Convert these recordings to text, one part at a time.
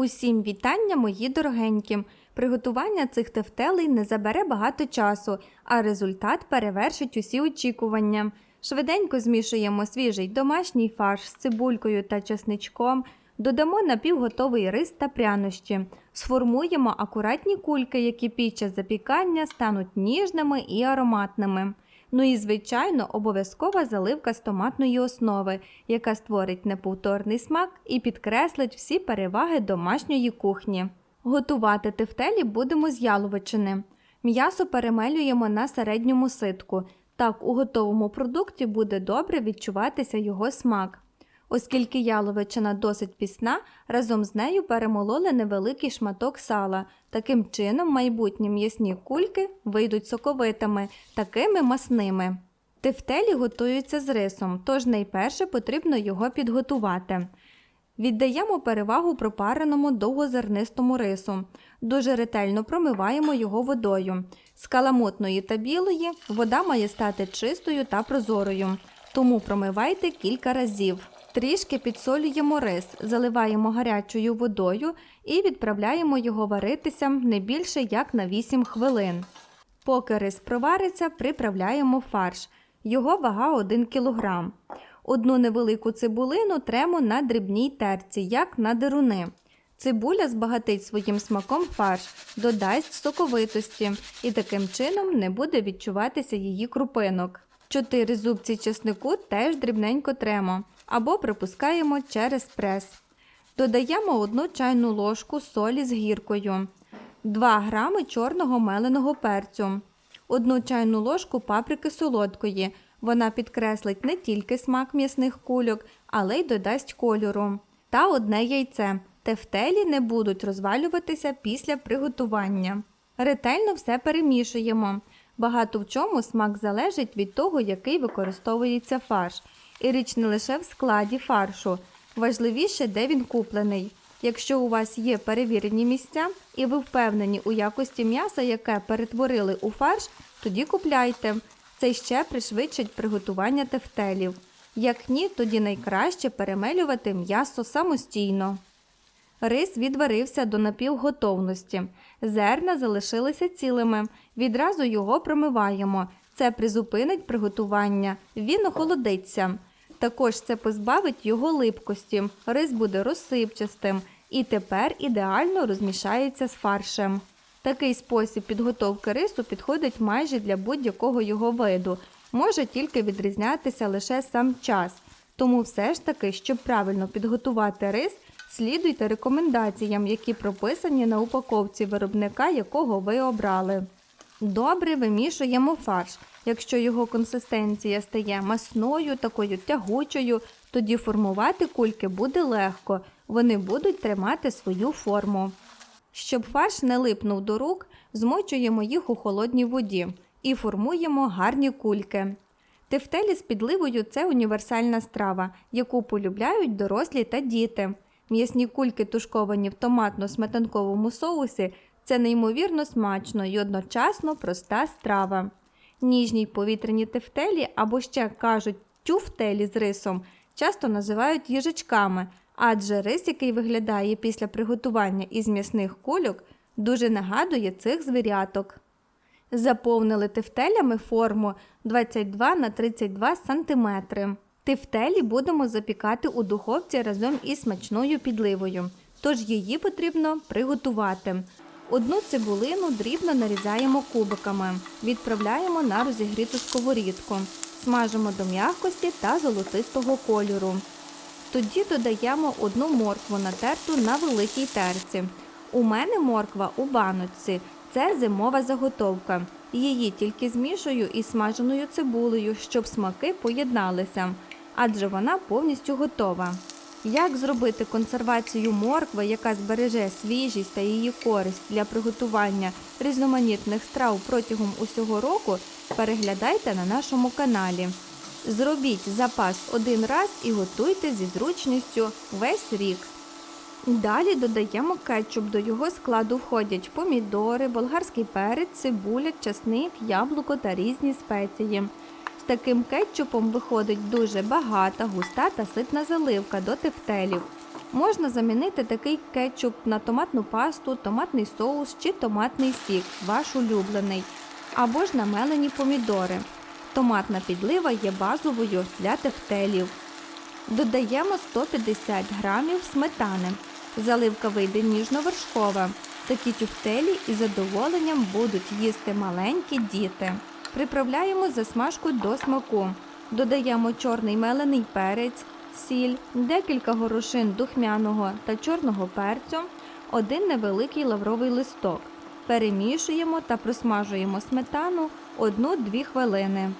Усім вітання, мої дорогенькі! Приготування цих тефтелей не забере багато часу, а результат перевершить усі очікування. Швиденько змішуємо свіжий домашній фарш з цибулькою та чесничком, додамо напівготовий рис та прянощі, сформуємо акуратні кульки, які під час запікання стануть ніжними і ароматними. Ну і, звичайно, обов'язкова заливка з томатної основи, яка створить неповторний смак і підкреслить всі переваги домашньої кухні. Готувати тефтелі будемо з яловичини. М'ясо перемелюємо на середньому ситку. Так у готовому продукті буде добре відчуватися його смак. Оскільки яловичина досить пісна, разом з нею перемололи невеликий шматок сала. Таким чином майбутні м'ясні кульки вийдуть соковитими, такими масними. Тефтелі готуються з рисом, тож найперше потрібно його підготувати. Віддаємо перевагу пропареному довгозернистому рису. Дуже ретельно промиваємо його водою. З каламутної та білої вода має стати чистою та прозорою, тому промивайте кілька разів. Трішки підсолюємо рис, заливаємо гарячою водою і відправляємо його варитися не більше як на 8 хвилин. Поки рис провариться, приправляємо фарш. Його вага 1 кг. Одну невелику цибулину тремо на дрібній терці, як на деруни. Цибуля збагатить своїм смаком фарш, додасть соковитості і таким чином не буде відчуватися її крупинок. Чотири зубці чеснику теж дрібненько тремо або припускаємо через прес. Додаємо 1 чайну ложку солі з гіркою, 2 грами чорного меленого перцю, 1 чайну ложку паприки солодкої. Вона підкреслить не тільки смак м'ясних кульок, але й додасть кольору. Та одне яйце. Тефтелі не будуть розвалюватися після приготування. Ретельно все перемішуємо. Багато в чому смак залежить від того, який використовується фарш. І річ не лише в складі фаршу. Важливіше, де він куплений. Якщо у вас є перевірені місця і ви впевнені у якості м'яса, яке перетворили у фарш, тоді купляйте. Це ще пришвидшить приготування тефтелів. Як ні, тоді найкраще перемелювати м'ясо самостійно. Рис відварився до напівготовності. Зерна залишилися цілими. Відразу його промиваємо. Це призупинить приготування. Він охолодиться. Також це позбавить його липкості. Рис буде розсипчастим і тепер ідеально розмішається з фаршем. Такий спосіб підготовки рису підходить майже для будь-якого його виду, може тільки відрізнятися лише сам час. Тому все ж таки, щоб правильно підготувати рис, слідуйте рекомендаціям, які прописані на упаковці виробника, якого ви обрали. Добре вимішуємо фарш. Якщо його консистенція стає масною, такою тягучою, тоді формувати кульки буде легко, вони будуть тримати свою форму. Щоб фарш не липнув до рук, змочуємо їх у холодній воді і формуємо гарні кульки. Тефтелі з підливою це універсальна страва, яку полюбляють дорослі та діти. М'ясні кульки, тушковані в томатно-сметанковому соусі, це неймовірно смачно і одночасно проста страва. Ніжні повітряні тефтелі або ще кажуть тюфтелі з рисом, часто називають їжачками, адже рис, який виглядає після приготування із м'ясних кульок, дуже нагадує цих звіряток. Заповнили тефтелями форму 22 на 32 см. Тефтелі будемо запікати у духовці разом із смачною підливою, тож її потрібно приготувати. Одну цибулину дрібно нарізаємо кубиками, відправляємо на розігріту сковорідку, смажимо до м'якості та золотистого кольору. Тоді додаємо одну моркву натерту на великій терці. У мене морква у баночці. Це зимова заготовка. Її тільки змішую із смаженою цибулею, щоб смаки поєдналися, адже вона повністю готова. Як зробити консервацію моркви, яка збереже свіжість та її користь для приготування різноманітних страв протягом усього року, переглядайте на нашому каналі. Зробіть запас один раз і готуйте зі зручністю весь рік. Далі додаємо кетчуп. До його складу входять помідори, болгарський перець, цибуля, часник, яблуко та різні спеції. Таким кетчупом виходить дуже багата, густа та ситна заливка до тефтелів. Можна замінити такий кетчуп на томатну пасту, томатний соус чи томатний сік, ваш улюблений, або ж на мелені помідори. Томатна підлива є базовою для тефтелів. Додаємо 150 грамів сметани. Заливка вийде ніжно-вершкова. Такі тюфтелі із задоволенням будуть їсти маленькі діти. Приправляємо засмажку до смаку. Додаємо чорний мелений перець, сіль, декілька горошин духмяного та чорного перцю, один невеликий лавровий листок. Перемішуємо та просмажуємо сметану 1-2 хвилини.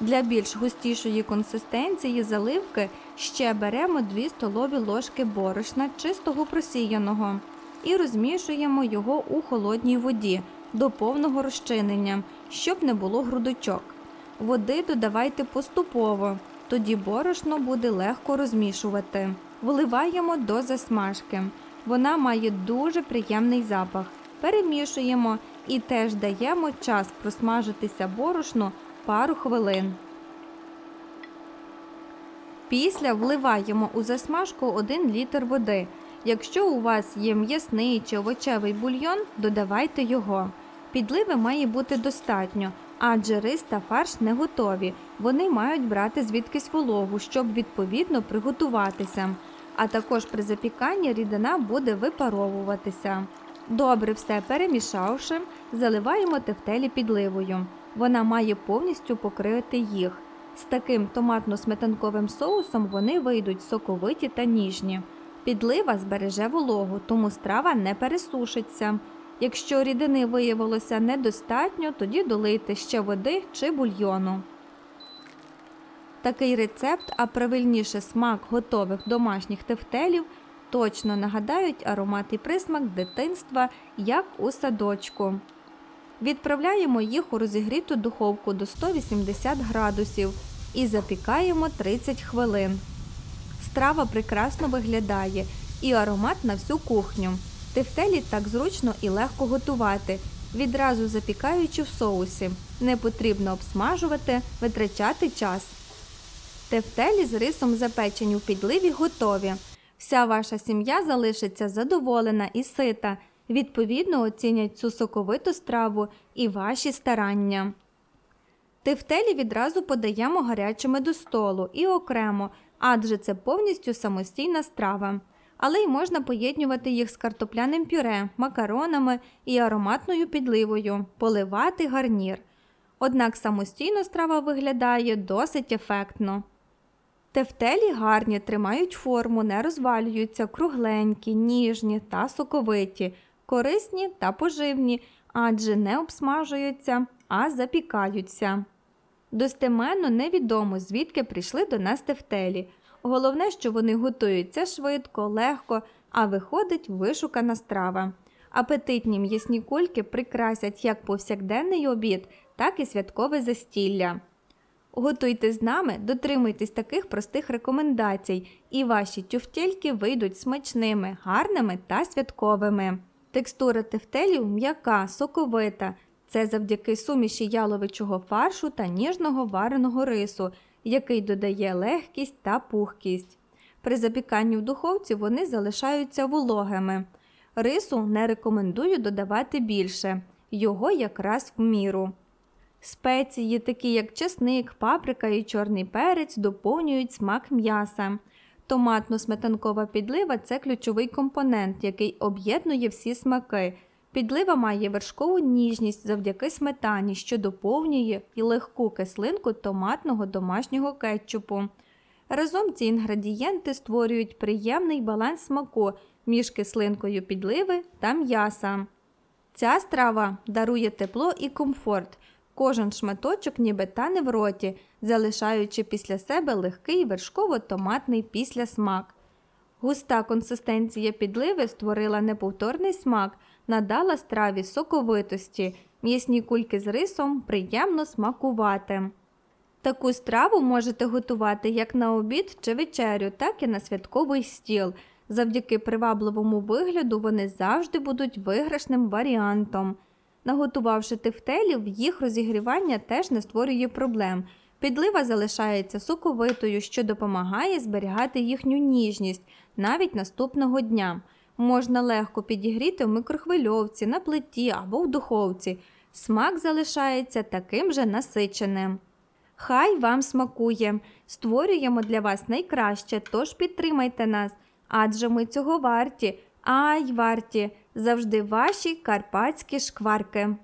Для більш густішої консистенції заливки ще беремо 2 столові ложки борошна чистого просіяного і розмішуємо його у холодній воді до повного розчинення, щоб не було грудочок. Води додавайте поступово, тоді борошно буде легко розмішувати. Вливаємо до засмажки. Вона має дуже приємний запах. Перемішуємо і теж даємо час просмажитися борошну пару хвилин. Після вливаємо у засмажку 1 літр води. Якщо у вас є м'ясний чи овочевий бульйон, додавайте його. Підливи має бути достатньо, адже рис та фарш не готові. Вони мають брати звідкись вологу, щоб відповідно приготуватися. А також при запіканні рідина буде випаровуватися. Добре все перемішавши, заливаємо тефтелі підливою. Вона має повністю покрити їх. З таким томатно-сметанковим соусом вони вийдуть соковиті та ніжні. Підлива збереже вологу, тому страва не пересушиться. Якщо рідини виявилося недостатньо, тоді долийте ще води чи бульйону. Такий рецепт, а правильніше смак готових домашніх тефтелів, точно нагадають аромат і присмак дитинства, як у садочку. Відправляємо їх у розігріту духовку до 180 градусів і запікаємо 30 хвилин. Страва прекрасно виглядає і аромат на всю кухню. Тефтелі так зручно і легко готувати, відразу запікаючи в соусі. Не потрібно обсмажувати, витрачати час. Тефтелі з рисом запечені у підливі готові. Вся ваша сім'я залишиться задоволена і сита. Відповідно оцінять цю соковиту страву і ваші старання. Тефтелі відразу подаємо гарячими до столу і окремо, адже це повністю самостійна страва. Але й можна поєднювати їх з картопляним пюре, макаронами і ароматною підливою, поливати гарнір. Однак самостійно страва виглядає досить ефектно. Тефтелі гарні, тримають форму, не розвалюються, кругленькі, ніжні та соковиті, корисні та поживні, адже не обсмажуються, а запікаються. Достеменно невідомо, звідки прийшли до нас тефтелі. Головне, що вони готуються швидко, легко, а виходить вишукана страва. Апетитні м'ясні кульки прикрасять як повсякденний обід, так і святкове застілля. Готуйте з нами, дотримуйтесь таких простих рекомендацій, і ваші тюфтельки вийдуть смачними, гарними та святковими. Текстура тефтелів м'яка, соковита. Це завдяки суміші яловичого фаршу та ніжного вареного рису, який додає легкість та пухкість. При запіканні в духовці вони залишаються вологими. Рису не рекомендую додавати більше, його якраз в міру. Спеції, такі як чесник, паприка і чорний перець, доповнюють смак м'яса. Томатно-сметанкова підлива це ключовий компонент, який об'єднує всі смаки. Підлива має вершкову ніжність завдяки сметані, що доповнює і легку кислинку томатного домашнього кетчупу. Разом ці інгредієнти створюють приємний баланс смаку між кислинкою підливи та м'яса. Ця страва дарує тепло і комфорт. Кожен шматочок ніби тане в роті, залишаючи після себе легкий вершково-томатний післясмак. Густа консистенція підливи створила неповторний смак, надала страві соковитості, м'ясні кульки з рисом приємно смакувати. Таку страву можете готувати як на обід чи вечерю, так і на святковий стіл. Завдяки привабливому вигляду вони завжди будуть виграшним варіантом. Наготувавши тефтелів, їх розігрівання теж не створює проблем. Підлива залишається соковитою, що допомагає зберігати їхню ніжність навіть наступного дня. Можна легко підігріти в микрохвильовці, на плиті або в духовці. Смак залишається таким же насиченим. Хай вам смакує! Створюємо для вас найкраще, тож підтримайте нас, адже ми цього варті, ай варті, завжди ваші карпатські шкварки.